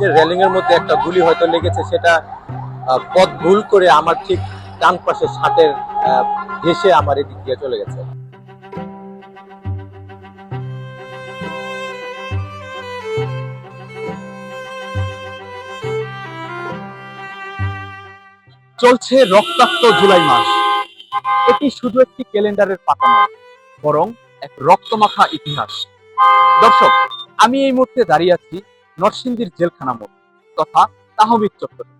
ব্রিজের রেলিং এর মধ্যে একটা গুলি হয়তো লেগেছে সেটা পথ ভুল করে আমার ঠিক ডান পাশে আহ, ঘেসে আমার এদিক দিয়ে চলে গেছে। চলছে রক্তাক্ত জুলাই মাস। এটি শুধু একটি ক্যালেন্ডারের পাতা নয় বরং এক রক্তমাখা ইতিহাস। দর্শক আমি এই মুহূর্তে দাঁড়িয়ে আছি নরসিংদীর জেলখানা মোড় তথা তাহমিদ চত্বরে।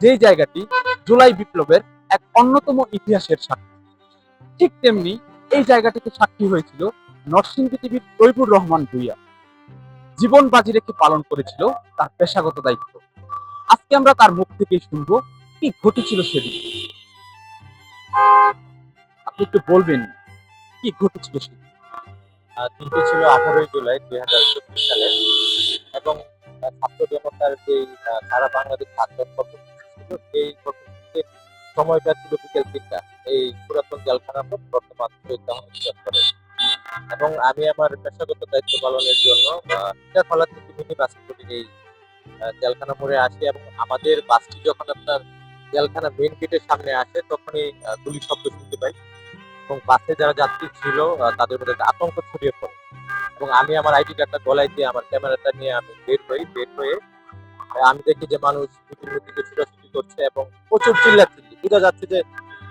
যেই জায়গাটি জুলাই বিপ্লবের এক অন্যতম ইতিহাসের সাক্ষী। ঠিক তেমনি এই জায়গাটিতে সাক্ষী হয়েছিল নরসিংদী টিভির তৈবুর রহমান ভুইয়া। জীবন বাজি রেখে পালন করেছিল তার পেশাগত দায়িত্ব। আজকে আমরা তার মুখ থেকেই শুনব কি ঘটেছিল সেদিন। আপনি একটু বলবেন কি ঘটেছিল সেদিন। দিনটি ছিল আঠারোই জুলাই দুই হাজার চব্বিশ সালে এবং ছাত্র জনতার যে সারা বাংলাদেশ ছাত্র সময়টা ছিল বিকেল তিনটা। এই পুরাতন বর্তমান চত্বরে এবং আমি আমার পেশাগত দায়িত্ব পালনের জন্য থেকে মিনি করে এই জেলখানা মোড়ে আসি এবং আমাদের বাসটি যখন আপনার জেলখানা মেইন গেটের সামনে আসে, তখনই গুলির শব্দ শুনতে পাই। এবং বাসে যারা যাত্রী ছিল তাদের মধ্যে আতঙ্ক ছড়িয়ে পড়ে। এবং আমি আমার আইডি কার্ডটা গলায় দিয়ে আমার ক্যামেরাটা নিয়ে আমি বের হই বের হয়ে আমি দেখি যে মানুষ বিভিন্ন দিকে ছোটাছুটি করছে এবং প্রচুর চিল্লাচিল্লি। বোঝা যাচ্ছে যে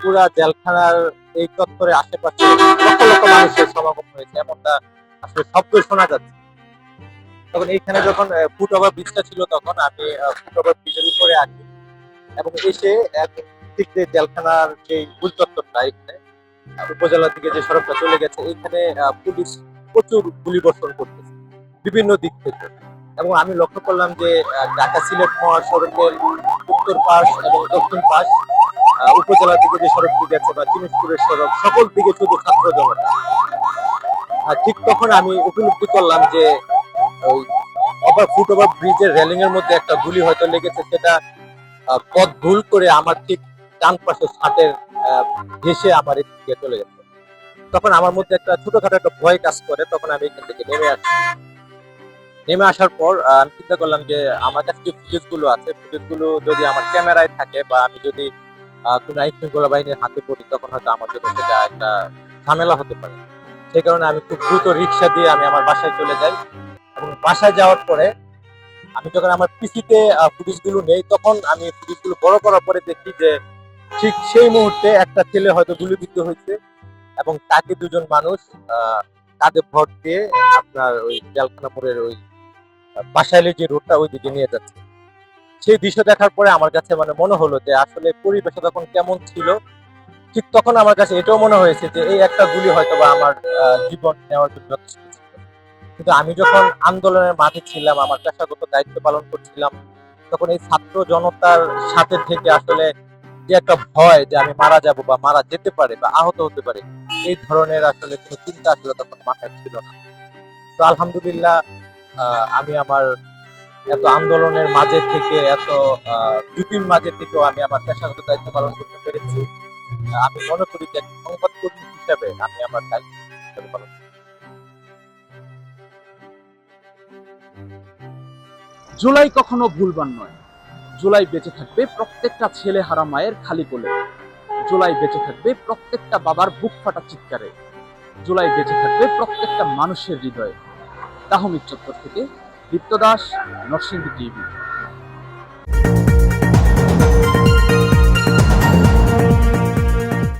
পুরা জেলখানার এই চত্বরে আশেপাশে লক্ষ লক্ষ মানুষের সমাগম হয়েছে এমনটা আসলে শব্দ শোনা যাচ্ছে। তখন এইখানে যখন ফুট ওভার ব্রিজটা ছিল তখন আমি ফুট ওভার ব্রিজের উপরে আসি এবং এসে ঠিক যে জেলখানার যে মূল চত্বরটা এখানে উপজেলার দিকে যে সড়কটা চলে গেছে এইখানে আহ, পুলিশ প্রচুর গুলি বর্ষণ করতেছে বিভিন্ন দিক থেকে। এবং আমি লক্ষ্য করলাম যে ঢাকা সিলেট মহাসড়কের উত্তর পাশ এবং দক্ষিণ পাশ আহ, উপজেলার দিকে যে সড়কটি গেছে বা জিনিসপুরের সড়ক সকল দিকে শুধু ছাত্র জনতা। ঠিক তখন আমি উপলব্ধি করলাম যে ওই ওভার ফুট ওভার ব্রিজের রেলিং এর মধ্যে একটা গুলি হয়তো লেগেছে সেটা পথ ভুল করে আমার ঠিক ডান পাশে আহ, ঘেসে আমার এদিক চলে গেছে। তখন আমার মধ্যে একটা ছোটখাটো একটা ভয় কাজ করে, তখন আমি এখান থেকে নেমে আসি। নেমে আসার পর আমি চিন্তা করলাম যে আমার কাছে যে ফুটেজগুলো আছে ফুটেজগুলো যদি আমার ক্যামেরায় থাকে বা আমি যদি কোনো আইন শৃঙ্খলা বাহিনীর হাতে পড়ি, তখন হয়তো আমার জন্য সেটা একটা ঝামেলা হতে পারে। সেই কারণে আমি খুব দ্রুত রিক্সা দিয়ে আমি আমার বাসায় চলে যাই এবং বাসায় যাওয়ার পরে আমি যখন আমার পিসিতে ফুটেজগুলো নেই, তখন আমি ফুটেজগুলো বড় করার পরে দেখি যে ঠিক সেই মুহূর্তে একটা ছেলে হয়তো গুলিবিদ্ধ হয়েছে। এবং তাকে দুজন মানুষ কাঁধে ভর দিয়ে আপনার ওই জেলখানা মোড়ের ওই বাসাইলের যে রোডটা ওই দিকে নিয়ে যাচ্ছে। সেই দৃশ্য দেখার পরে আমার কাছে মানে মনে হলো যে আসলে পরিবেশটা তখন কেমন ছিল। ঠিক তখন আমার কাছে এটাও মনে হয়েছে যে এই একটা গুলি হয়তো বা আমার জীবন নেওয়ার জন্য যথেষ্ট ছিল। কিন্তু আমি যখন আন্দোলনের মাঠে ছিলাম, আমার পেশাগত দায়িত্ব পালন করছিলাম, তখন এই ছাত্র জনতার সাথে থেকে আসলে যে একটা ভয় যে আমি মারা যাব বা মারা যেতে পারে বা আহত হতে পারে, এই ধরনের আসলে কোনো চিন্তা আসলে তখন মাথায় ছিল না। তো আলহামদুলিল্লাহ আমি আমার এত আন্দোলনের মাঝে থেকে, এত ঝুঁকির মাঝে থেকেও আমি আমার পেশাগত দায়িত্ব পালন করতে পেরেছি। আমি মনে করি যে সংবাদকর্মী হিসেবে আমি আমার দায়িত্ব পালন। জুলাই কখনো ভুলবার নয়। জুলাই বেঁচে থাকবে প্রত্যেকটা ছেলে হারা মায়ের খালি কোলে। জুলাই বেঁচে থাকবে প্রত্যেকটা বাবার বুক ফাটা চিৎকারে। জুলাই বেঁচে থাকবে প্রত্যেকটা মানুষের হৃদয়ে। তাহমিদ চত্বর থেকে দীপ্ত দাস, নরসিংদী টিভি।